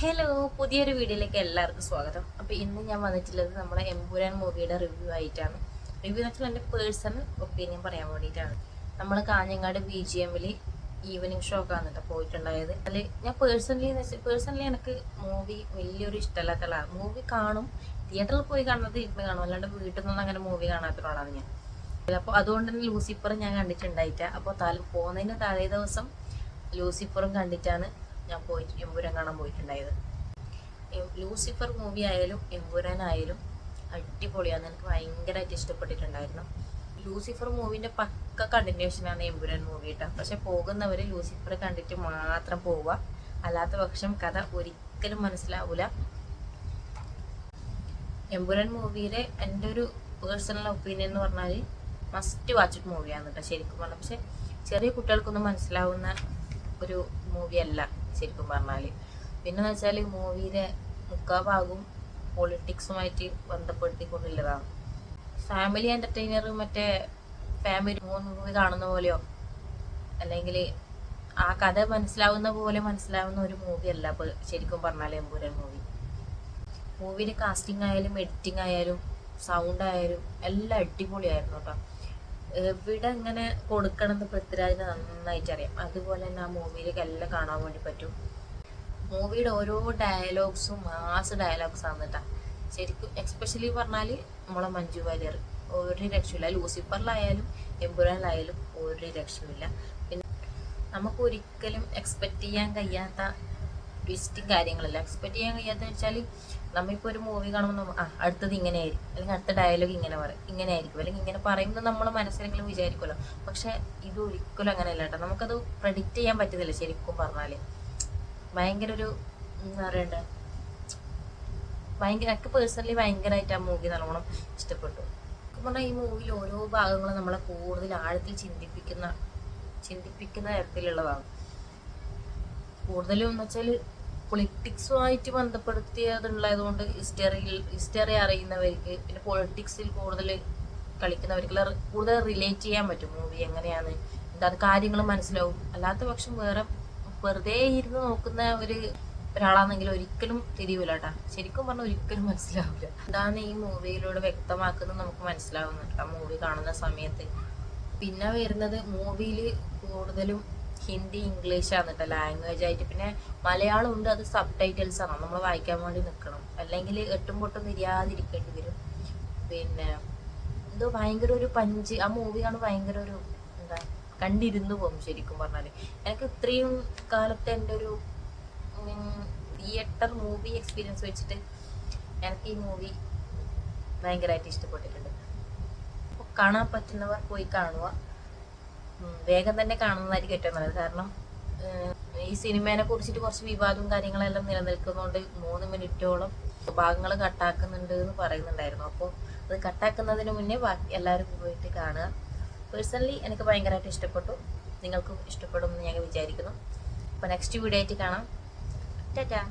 Hello പുതിയൊരു വീഡിയോയിലേക്ക് എല്ലാവർക്കും സ്വാഗതം. അപ്പോൾ ഇന്ന് ഞാൻ വന്നിട്ടുള്ളത് നമ്മുടെ എംപുരാൻ മൂവിയുടെ റിവ്യൂ ആയിട്ടാണ്. റിവ്യൂ എന്ന് വെച്ചാൽ എന്റെ പേഴ്സണൽ ഒപ്പീനിയൻ പറയാൻ വേണ്ടിയിട്ടാണ്. നമ്മൾ കാഞ്ഞങ്ങാട് ബി ജി എമ്മിൽ ഈവനിങ് ഷോ ഒക്കെ കേട്ടോ പോയിട്ടുണ്ടായത്. അതിൽ ഞാൻ പേഴ്സണലി എന്ന് വെച്ചാൽ പേഴ്സണലി എനിക്ക് മൂവി വലിയൊരു ഇഷ്ടമല്ലാത്ത ആളാണ് മൂവി കാണും തിയേറ്ററിൽ പോയി കാണുന്നത് ഇരുന്ന് കാണും. അല്ലാണ്ട് വീട്ടിൽ നിന്നും അങ്ങനെ മൂവി കാണാത്ത ഒരാളാണ് ഞാൻ. അപ്പോൾ അതുകൊണ്ട് തന്നെ ലൂസിഫർ ഞാൻ കണ്ടിട്ടുണ്ടായിട്ട. അപ്പോൾ താൽ പോകുന്നതിന് തലേ ദിവസം ലൂസിഫറും കണ്ടിട്ടാണ് ഞാൻ പോയിട്ട് എമ്പുരാൻ കാണാൻ പോയിട്ടുണ്ടായത്. ലൂസിഫർ മൂവി ആയാലും എമ്പുരാൻ ആയാലും അടിപൊളിയാണ് എനിക്ക് ഭയങ്കരമായിട്ട് ഇഷ്ടപ്പെട്ടിട്ടുണ്ടായിരുന്നു. ലൂസിഫർ മൂവിന്റെ പക്ക കണ്ടിന്യൂഷനാണ് എമ്പുരാൻ മൂവി കേട്ടോ പക്ഷെ പോകുന്നവർ ലൂസിഫർ കണ്ടിട്ട് മാത്രം പോവുക. അല്ലാത്ത പക്ഷം കഥ ഒരിക്കലും മനസ്സിലാവില്ല എമ്പുരാൻ മൂവിയിലെ എന്റെ ഒരു പേഴ്സണൽ ഒപ്പീനിയൻ എന്ന് പറഞ്ഞാൽ മസ്റ്റ് വാച്ച് മൂവിയാണ് കേട്ടോ ശരിക്കും പറഞ്ഞാൽ പക്ഷെ ചെറിയ കുട്ടികൾക്കൊന്നും മനസ്സിലാവുന്ന ഒരു മൂവി അല്ല. ശരിക്കും പറഞ്ഞാൽ പിന്നെ എന്ന് വെച്ചാൽ മൂവിയിലെ മുക്കാ ഭാഗവും പൊളിറ്റിക്സുമായിട്ട് ബന്ധപ്പെടുത്തിക്കൊണ്ടുള്ളതാണ്. ഫാമിലി എന്റർടൈനർ മറ്റേ ഫാമിലി മൂവി കാണുന്ന പോലെയോ അല്ലെങ്കിൽ ആ കഥ മനസ്സിലാവുന്ന പോലെ മനസ്സിലാവുന്ന ഒരു മൂവി അല്ല ശരിക്കും പറഞ്ഞാൽ എമ്പൂരൻ മൂവി. മൂവിയുടെ കാസ്റ്റിംഗ് ആയാലും എഡിറ്റിംഗ് ആയാലും സൗണ്ട് ആയാലും എല്ലാം അടിപൊളിയായിരുന്നു കേട്ടോ എവിടെ എങ്ങനെ കൊടുക്കണമെന്ന് പൃഥ്വിരാജിന് നന്നായിട്ട് അറിയാം അതുപോലെ തന്നെ ആ മൂവിയിലേക്ക് എല്ലാം കാണാൻ വേണ്ടി പറ്റും. മൂവിയുടെ ഓരോ ഡയലോഗ്സും മാസ് ഡയലോഗ്സ് ആണ് കേട്ടോ. ശരിക്കും എക്സ്പെഷ്യലി പറഞ്ഞാൽ നമ്മളെ മഞ്ജു വാര്യർ. ഒരു രക്ഷയില്ല ലൂസിഫറിലായാലും എമ്പുരാനിലായാലും ഒരു രക്ഷയില്ല പിന്നെ നമുക്ക് ഒരിക്കലും എക്സ്പെക്ട് ചെയ്യാൻ കഴിയാത്ത ട്വിസ്റ്റും കാര്യങ്ങളെല്ലാം എക്സ്പെക്ട് ചെയ്യാൻ കഴിയാത്ത വെച്ചാൽ നമ്മളിപ്പോൾ ഒരു മൂവി കാണുമ്പോൾ ആ അടുത്തത് ഇങ്ങനെ ആയിരിക്കും അല്ലെങ്കിൽ അടുത്ത ഡയലോഗ് ഇങ്ങനെ പറയും ഇങ്ങനെ ആയിരിക്കും അല്ലെങ്കിൽ ഇങ്ങനെ പറയുമ്പോൾ നമ്മൾ മനസ്സിലെങ്കിലും വിചാരിക്കുമല്ലോ പക്ഷെ ഇത് ഒരിക്കലും അങ്ങനെയല്ല കേട്ടോ. നമുക്കത് പ്രഡിക്റ്റ് ചെയ്യാൻ പറ്റുന്നില്ല ശരിക്കും പറഞ്ഞാൽ ഭയങ്കര ഒരു എന്താ പറയണ്ടേ? ഭയങ്കര എനിക്ക് പേഴ്സണലി ഭയങ്കരമായിട്ട് ആ മൂവി നല്ലോണം ഇഷ്ടപ്പെട്ടു. പറഞ്ഞാൽ ഈ മൂവിയിൽ ഓരോ ഭാഗങ്ങളും നമ്മളെ കൂടുതൽ ആഴത്തിൽ ചിന്തിപ്പിക്കുന്ന ചിന്തിപ്പിക്കുന്ന തരത്തിലുള്ളതാണ്. കൂടുതലും എന്ന് വെച്ചാൽ പൊളിറ്റിക്സുമായിട്ട് ബന്ധപ്പെടുത്തിയതുള്ളതുകൊണ്ട് ഹിസ്റ്ററിയിൽ ഹിസ്റ്ററി അറിയുന്നവർക്ക് പിന്നെ പൊളിറ്റിക്സിൽ കൂടുതൽ കളിക്കുന്നവർക്ക് കൂടുതൽ റിലേറ്റ് ചെയ്യാൻ പറ്റും മൂവി എങ്ങനെയാണ് എന്താ കാര്യങ്ങൾ മനസ്സിലാവും. അല്ലാത്ത പക്ഷം വേറെ വെറുതെ ഇരുന്ന് നോക്കുന്ന ഒരു ഒരാളാണെങ്കിൽ ഒരിക്കലും തിരിയൂല കേട്ടാ. ശരിക്കും പറഞ്ഞാൽ ഒരിക്കലും മനസ്സിലാവില്ല അതാണ് ഈ മൂവിയിലൂടെ വ്യക്തമാക്കുന്നത് നമുക്ക് മനസ്സിലാവുന്നുണ്ട് ആ മൂവി കാണുന്ന സമയത്ത്. പിന്നെ വരുന്നത് മൂവിയിൽ കൂടുതലും ഹിന്ദി ഇംഗ്ലീഷ് ആണ് കേട്ടോ ലാംഗ്വേജ് ആയിട്ട്. പിന്നെ മലയാളം ഉണ്ട് അത് സബ് ടൈറ്റിൽസ് ആണ്. നമ്മൾ വായിക്കാൻ വേണ്ടി നിൽക്കണം അല്ലെങ്കിൽ എട്ടും പൊട്ടും തിരിയാതിരിക്കേണ്ടി വരും. പിന്നെ എന്തോ ഭയങ്കര ഒരു പഞ്ച് ആ മൂവിയാണ് ഭയങ്കര ഒരു എന്താ കണ്ടിരുന്നു പോകും ശരിക്കും പറഞ്ഞാൽ എനിക്ക് ഇത്രയും കാലത്തെ എന്റെ ഒരു തിയേറ്റർ മൂവി എക്സ്പീരിയൻസ് വെച്ചിട്ട് എനിക്ക് ഈ മൂവി ഭയങ്കരമായിട്ട് ഇഷ്ടപ്പെട്ടിട്ടുണ്ട്. കാണാൻ പറ്റുന്നവർ പോയി കാണുക. വേഗം തന്നെ കാണുന്നതായിരിക്കും ഏറ്റവും നല്ലത്. കാരണം ഈ സിനിമേനെ കുറിച്ചിട്ട് കുറച്ച് വിവാദവും കാര്യങ്ങളെല്ലാം നിലനിൽക്കുന്നതുകൊണ്ട് മൂന്ന് മിനിറ്റോളം ഭാഗങ്ങൾ കട്ടാക്കുന്നുണ്ട് എന്ന് പറയുന്നുണ്ടായിരുന്നു. അപ്പോൾ അത് കട്ടാക്കുന്നതിന് മുന്നേ ബാക്കി എല്ലാവരും പോയിട്ട് കാണുക. പേഴ്സണലി എനിക്ക് ഭയങ്കരമായിട്ട് ഇഷ്ടപ്പെട്ടു. നിങ്ങൾക്കും ഇഷ്ടപ്പെടും എന്ന് ഞാൻ വിചാരിക്കുന്നു. അപ്പോൾ നെക്സ്റ്റ് വീഡിയോ ആയിട്ട് കാണാം. ടാറ്റാ.